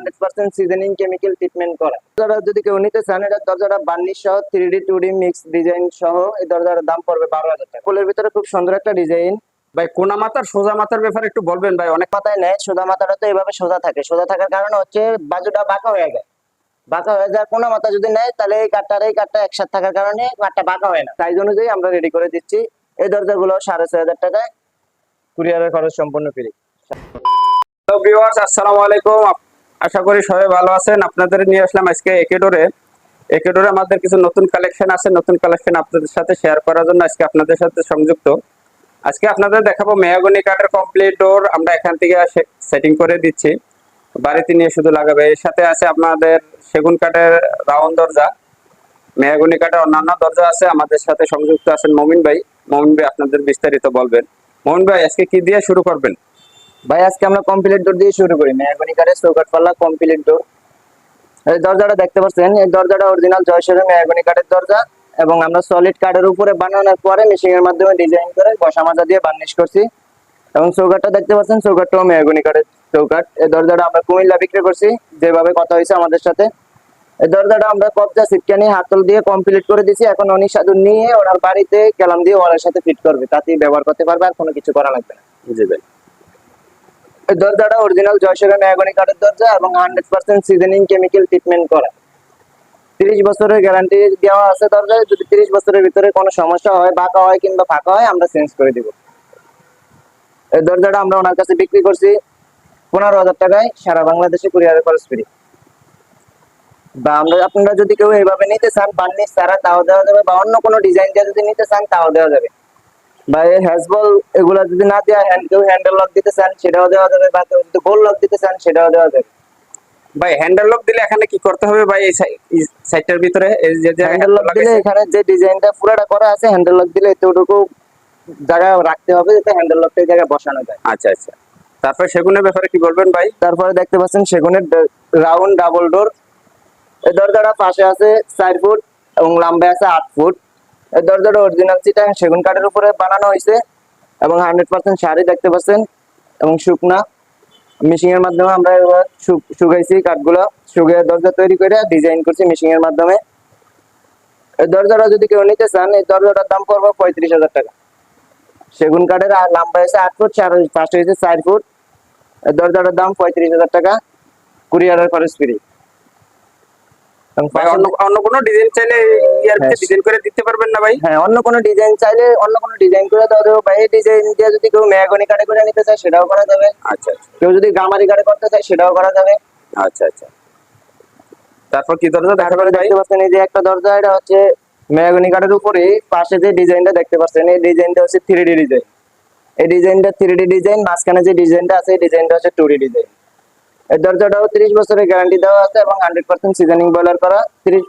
Hundred দরজা অনুযায়ী আমরা রেডি করে দিচ্ছি। এই দরজাগুলো সাড়ে ছয় হাজার টাকায়। কুরিয়ারের খরচ সম্পূর্ণ ফ্রি আসসালামু আলাইকুম। আশা করি সবাই ভালো আছেন। আপনাদের নিয়ে আসলাম আজকে একেডোরে। একেডোরে আমাদের কিছু নতুন কালেকশন আছে। নতুন কালেকশন আপনাদের সাথে শেয়ার করার জন্য আজকে আপনাদের সাথে সংযুক্ত। আজকে আপনাদের দেখাবো মেয়াগনি কাঠের কমপ্লিট ডোর আমরা এখান থেকে সেটিং করে দিচ্ছি। বাড়িতে নিয়ে শুধু লাগাবে। এর সাথে আছে আপনাদের সেগুন কাঠের রাউন্ড দরজা। মেয়াগুনি কাঠের অন্যান্য দরজা আছে। আমাদের সাথে সংযুক্ত আছেন মমিন ভাই। মমিন ভাই আপনাদের বিস্তারিত বলবেন। মমিন ভাই, আজকে কি দিয়ে শুরু করবেন? ভাই, আজকে আমরা কমপ্লিট ডোর দিয়ে শুরু করি। মেয়াগনি কাঠের চৌকাট পাল্লা কমপ্লিট ডোর এই দরজাটা দেখতে পাচ্ছেন, এই দরজাটা অরিজিনাল জয়সরের মেয়াগনি কাঠের দরজা এবং আমরা সলিড কাঠের উপরে বানানোর পরে মেশিং এর মাধ্যমে ডিজাইন করে বসা মাজা দিয়ে বার্নিশ করছি। এবং চৌকাটটা দেখতে পাচ্ছেন চৌকাটটাও মেয়াগনি কাঠের চৌকাট এই দরজাটা আমরা কুমিল্লা বিক্রি করছি, যেভাবে কথা হয়েছে আমাদের সাথে। এই দরজাটা আমরা কবজা সিটকানি হাতল দিয়ে কমপ্লিট করে দিছি। এখন অনি সাধু নিয়ে ওনার বাড়িতে কেলাম দিয়ে ওনার সাথে ফিট করবে। তাতেই ব্যবহার করতে পারবে, আর কোনো কিছু করা লাগবে না। জি ভাই। দরজাটা অরিজিনাল জয়সেরা মেয়াগনি কাঠের দরজা এবং hundred percent seasoning chemical treatment করা। তিরিশ বছরের গ্যারান্টি দেওয়া আছে দরজায়, যদি তিরিশ বছরের ভিতরে কোনো সমস্যা হয়, বাঁকা হয় কিংবা ফাঁকা হয়, আমরা চেঞ্জ করে দিব। এই দরজাটা আমরা ওনার কাছে বিক্রি করছি পনেরো হাজার টাকায়, সারা বাংলাদেশে কুরিয়ারের খরচ ফ্রি। বা আমরা, আপনারা যদি কেউ এইভাবে নিতে চান বার্নিশ ছাড়া তাও দেওয়া যাবে, বা অন্য কোনো ডিজাইন দিয়ে যদি নিতে চান, তাও দেওয়া যাবে। বা এই হ্যাজবল এগুলা যদি না দেওয়া হ্যান্ড কেউ হ্যান্ডেল লক দিতে চান সেটাও দেওয়া যাবে। বা কেউ যদি গোল লক দিতে চান সেটাও দেওয়া যাবে। ভাই হ্যান্ডেল লক দিলে এখানে কি করতে হবে ভাই এই সাইটটার ভিতরে? এই যে যে হ্যান্ডেল লক দিলে এখানে যে ডিজাইনটা পুরোটা করা আছে হ্যান্ডেল লক দিলে এতটুকু জায়গা রাখতে হবে যাতে হ্যান্ডেল লকটা জায়গায় বসানো যায়। আচ্ছা আচ্ছা। তারপর সেগুনের ব্যাপারে কি বলবেন ভাই? তারপরে দেখতে পাচ্ছেন সেগুনের রাউন্ড ডাবল ডোর এই দরজাটা পাশে আছে চার ফুট এবং লম্বায় আছে আট ফুট। এই দরজাটা অরিজিনাল চিটাং সেগুন কাঠের উপরে বানানো হয়েছে এবং হান্ড্রেড পার্সেন্ট শাড়ি দেখতে পাচ্ছেন এবং শুকনা। মেশিং এর মাধ্যমে আমরা শুকাইছি কাঠগুলো, শুকিয়ে দরজা তৈরি করে ডিজাইন করছি মেশিং এর মাধ্যমে। এই দরজাটা যদি কেউ নিতে চান, এই দরজাটার দাম পড়বে পঁয়ত্রিশ হাজার টাকা। সেগুন কাঠের আর লম্বা হয়েছে আট ফুট, চার পাশে হয়েছে চার ফুট। দরজাটার দাম পঁয়ত্রিশ হাজার টাকা। কুরিয়ারের খরচ ফ্রি। ভাই অন্য অন্য কোনো ডিজাইন চাইলে। ডিজাইন করে দিতে পারবেন না ভাই। হ্যাঁ অন্য কোনো ডিজাইন চাইলে অন্য কোনো ডিজাইন করে দেওয়া যাবে। বা ডিজাইন দিয়ে যদি কেউ মেয়াগনি কাটে করে নিতে চায় সেটাও করা যাবে। আচ্ছা আচ্ছা। কেউ যদি গামারি কাটে করতে চায় সেটাও করা যাবে। আচ্ছা আচ্ছা। তারপর কি দরজা দেখতে পাচ্ছেন এই যে একটা দরজা এটা হচ্ছে মেয়াগনি কাঠের উপরে পাশে যে ডিজাইনটা দেখতে পাচ্ছেন এই ডিজাইনটা হচ্ছে থ্রি ডি ডিজাইন এই ডিজাইনটা থ্রি ডি ডিজাইন মাঝখানে যে ডিজাইনটা আছে এই ডিজাইনটা হচ্ছে টু ডি ডিজাইন এই দরজাটাও তিরিশ বছরের গ্যারান্টি দেওয়া আছে এবং হান্ড্রেড পার্সেন্ট সিজনিং বয়লার করা। তিরিশ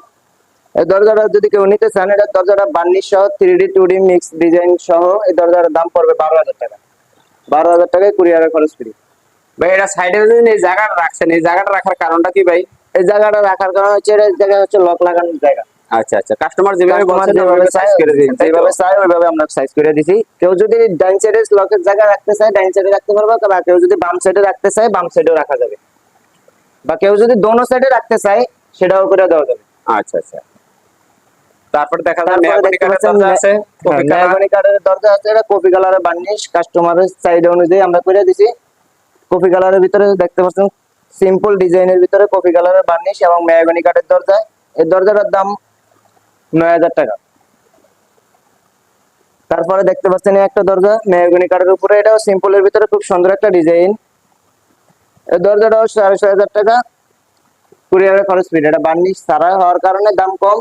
এই দরজাটা যদি কেউ নিতে চান এটা দরজাটা বার্নিশ সহ three D two D mix design সহ এই দরজার দাম পড়বে বারো হাজার টাকা। বারো হাজার টাকায় কুরিয়ারের খরচ ফ্রি ভাই এটা সাইডে যদি এই জায়গাটা রাখছেন এই জায়গাটা রাখার কারণটা কি ভাই? এই জায়গাটা রাখার কারণ হচ্ছে এটা জায়গা হচ্ছে লক লাগানোর জায়গা। আচ্ছা আচ্ছা। কাস্টমার যেভাবে বলছে যেভাবে সাইজ করে দিন যেভাবে চায় ওইভাবে আমরা সাইজ করে দিছি। কেউ যদি ডাইন সাইডে লকের জায়গা রাখতে চায় ডাইন সাইডে রাখতে পারবে কেউ যদি বাম সাইডে রাখতে চায় বাম সাইডেও রাখা যাবে। বা কেউ যদি দোনো সাইডে রাখতে চায় সেটাও করে দেওয়া যাবে। আচ্ছা আচ্ছা। তারপর দেখা যায় আছে। কালার মেহগনি কালারের দরজা আছে। এটা কপি কালারের বার্নিশ কাস্টমারের চাহিদা অনুযায়ী আমরা করে দিছি। কপি কালারের ভিতরে দেখতে পাচ্ছেন সিম্পল ডিজাইনের ভিতরে কপি কালারের বার্নিশ এবং মেহগনি কাঠের দরজা। এই দরজাটার দাম নয় হাজার টাকা। তারপরে দেখতে পাচ্ছেন একটা দরজা মেহগনি কাঠের উপরে। এটাও সিম্পলের ভিতরে খুব সুন্দর একটা ডিজাইন এই দরজাটাও সাড়ে ছয় হাজার টাকা। কুরিয়ারের খরচ ফ্রি এটা বার্নিশ সারা হওয়ার কারণে দাম কম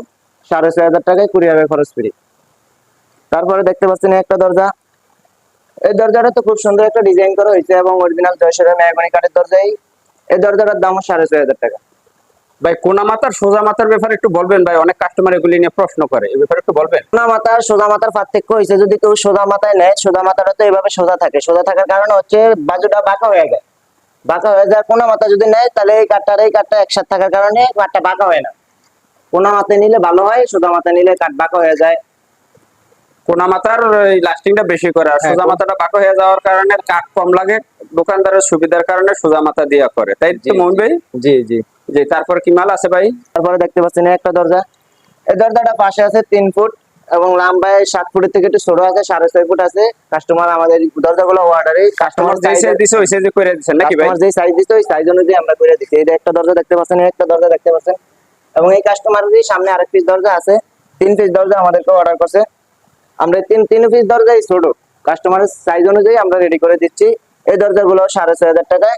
সাড়ে ছয় হাজার টাকায় কুরিয়ারের খরচ ফ্রি তারপরে দেখতে পাচ্ছেন একটা দরজা। এই দরজাটা তো খুব সুন্দর একটা ডিজাইন করা হয়েছে এবং অরিজিনাল জয়সরের মেহগনি কাঠের দরজাই। এই দরজাটার দাম সাড়ে ছয় হাজার টাকা। ভাই কোনা মাথার সোজা মাথার ব্যাপারে একটু বলবেন ভাই অনেক কাস্টমার এগুলি নিয়ে প্রশ্ন করে এই ব্যাপারে একটু বলবেন? সোজা মাথা সোজা মাথার পার্থক্য হয়েছে যদি কেউ সোজা মাথায় নেয় সোজা মাথাটা তো এইভাবে সোজা থাকে। সোজা থাকার কারণে হচ্ছে বাজুটা বাঁকা হয়ে যায়। বাঁকা হয়ে যায় কোনা মাথা যদি নেয় তাহলে এই কাঠটার এই কাঠটা একসাথে থাকার কারণে কাঠটা বাঁকা হয় না। কোনা মাথায় নিলে ভালো হয় সোজা মাথায় নিলে কাঠ বাঁকা হয়ে যায়। কোনা মাথার লাস্টিংটা বেশি করে আর হ্যাঁ, সোজা মাথাটা বাঁকা হয়ে যাওয়ার কারণে কাঠ কম লাগে দোকানদারের সুবিধার কারণে সোজা মাথা দিয়া করে। তাই তো জি, মোহন ভাই? জি জি। যে তারপর কি মাল আছে ভাই? তারপরে দেখতে পাচ্ছেন একটা দরজা। এই দরজাটা পাশে আছে তিন ফুট। এবং লাম্বায় সাত ফুটের থেকে একটু ছোট আছে সাড়ে ছয় ফুট আছে। কাস্টমার আমাদের দরজাগুলো অর্ডারে কাস্টমার যে সাইজ দিছে ওই সাইজে করে দিচ্ছেন নাকি ভাই? যে সাইজ দিচ্ছে ওই সাইজ অনুযায়ী আমরা করে দিচ্ছি এই একটা দরজা দেখতে পাচ্ছেন একটা দরজা দেখতে পাচ্ছেন। এবং এই কাস্টমারেরই সামনে আরেক পিস দরজা আছে। তিন পিস দরজা আমাদেরকে অর্ডার করছে। আমরা তিন তিন পিস দরজাই ছোট। কাস্টমারের সাইজ অনুযায়ী আমরা রেডি করে দিচ্ছি। এই দরজাগুলো সাড়ে ছয় হাজার টাকায়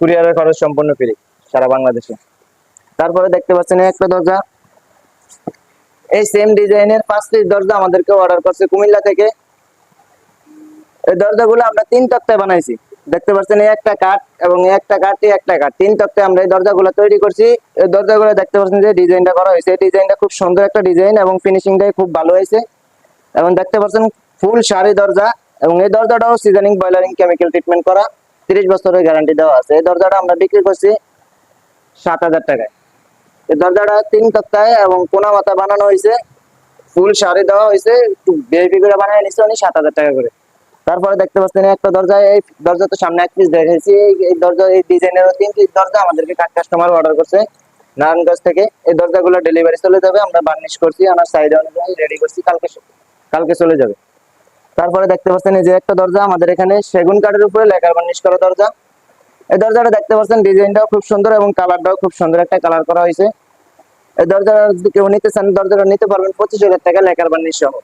কুরিয়ারের খরচ সম্পূর্ণ ফ্রি সারা বাংলাদেশে। তারপরে দেখতে পাচ্ছেন একটা দরজা। এই সেম ডিজাইনের পাঁচ পিস দরজা আমাদেরকে অর্ডার করছে কুমিল্লা থেকে। এই দরজাগুলো আমরা তিন তক্তায় বানাইছি। দেখতে পাচ্ছেন, এই একটা কাঠ এবং একটা কাঠ একটা কাঠ। তিন তক্তায় আমরা এই দরজাগুলো তৈরি করছি। এই দরজাগুলো দেখতে পাচ্ছেন যে ডিজাইনটা করা হয়েছে। এই ডিজাইনটা খুব সুন্দর একটা ডিজাইন এবং ফিনিশিংটাই খুব ভালো হয়েছে। এবং দেখতে পাচ্ছেন ফুল শাড়ি দরজা এবং এই দরজাটাও সিজনিং বয়লারিং কেমিক্যাল ট্রিটমেন্ট করা। তিরিশ বছরের গ্যারান্টি দেওয়া আছে। এই দরজাটা আমরা বিক্রি করছি সাত হাজার টাকায়। এই দরজাটা তিন তক্তায় এবং কোনা মাথা বানানো হয়েছে। ফুল শাড়ি দেওয়া হয়েছে। একটু ভিআইপি করে বানিয়ে নিচ্ছে উনি, সাত হাজার টাকা করে। তারপরে দেখতে পাচ্ছেন একটা দরজা, এই দরজা তো সামনে এক পিস দেখেছি এই- এই দরজা, এই ডিজাইনের তিন পিস দরজা আমাদেরকে কাস্টমার অর্ডার করছে নারায়ণগঞ্জ থেকে। এই দরজাগুলো ডেলিভারি চলে যাবে, আমরা বার্নিশ করছি আমার সাইড অনুযায়ী রেডি করছি, কালকে কালকে চলে যাবে। তারপরে দেখতে পাচ্ছেন এই যে একটা দরজা, আমাদের এখানে সেগুন কাঠের উপরে লেখার বার্নিশ করা দরজা। এই দরজাটা দেখতে পাচ্ছেন ডিজাইনটাও খুব সুন্দর এবং কালারটাও খুব সুন্দর একটা কালার করা হয়েছে। এই দরজা যদি কেউ নিতে চান দরজাটা নিতে পারবেন পঁচিশ হাজার টাকা লেখার বার্নিশ সহ।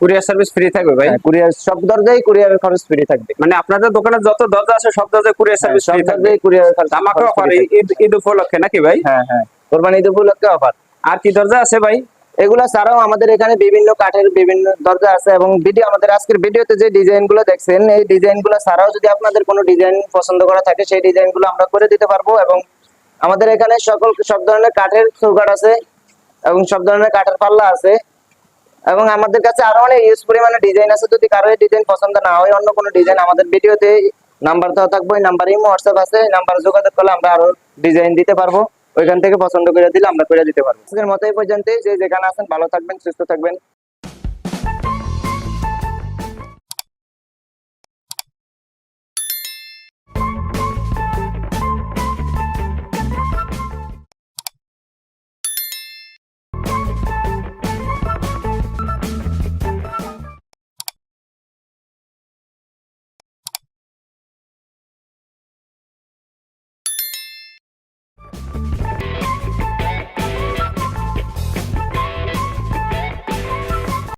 কুরিয়ার সার্ভিস ফ্রি থাকবে ভাই? কুরিয়ার সব দরজাই খরচ ফ্রি থাকবে। মানে আপনাদের দোকানে যত দরজা আছে সব দরজায় কুরিয়ার হ্যাঁ, সার্ভিস সব ফ্রি থাকবে। দরজাই খরচ আমাকে অফার। ঈদ ঈদ উপলক্ষে নাকি ভাই? হ্যাঁ হ্যাঁ কোরবানি ঈদ উপলক্ষে অফার। আর কি দরজা আছে ভাই? এগুলা ছাড়াও আমাদের এখানে বিভিন্ন কাঠের বিভিন্ন দরজা আছে এবং ভিডিও আমাদের আজকের ভিডিওতে যে ডিজাইনগুলো দেখছেন, এই ডিজাইনগুলো ছাড়াও যদি আপনাদের কোনো ডিজাইন পছন্দ করা থাকে, সেই ডিজাইনগুলো আমরা করে দিতে পারব এবং আমাদের এখানে সকল সব ধরনের কাঠের চৌকাঠ আছে এবং সব ধরনের কাঠের পাল্লা আছে এবং আমাদের কাছে আরও অনেক ইউজ পরিমাণে ডিজাইন আছে। যদি কারও এই ডিজাইন পছন্দ না হয়, অন্য কোনো ডিজাইন আমাদের ভিডিওতে নাম্বার দেওয়া থাকবে নাম্বার ইমো হোয়াটসঅ্যাপ আছে নাম্বার যোগাযোগ করলে আমরা আরও ডিজাইন দিতে পারব। ওইখান থেকে পছন্দ করে দিলে আমরা করে দিতে পারব। আজকের মতো এই পর্যন্তই। যে যেখানে আছেন ভালো থাকবেন, সুস্থ থাকবেন।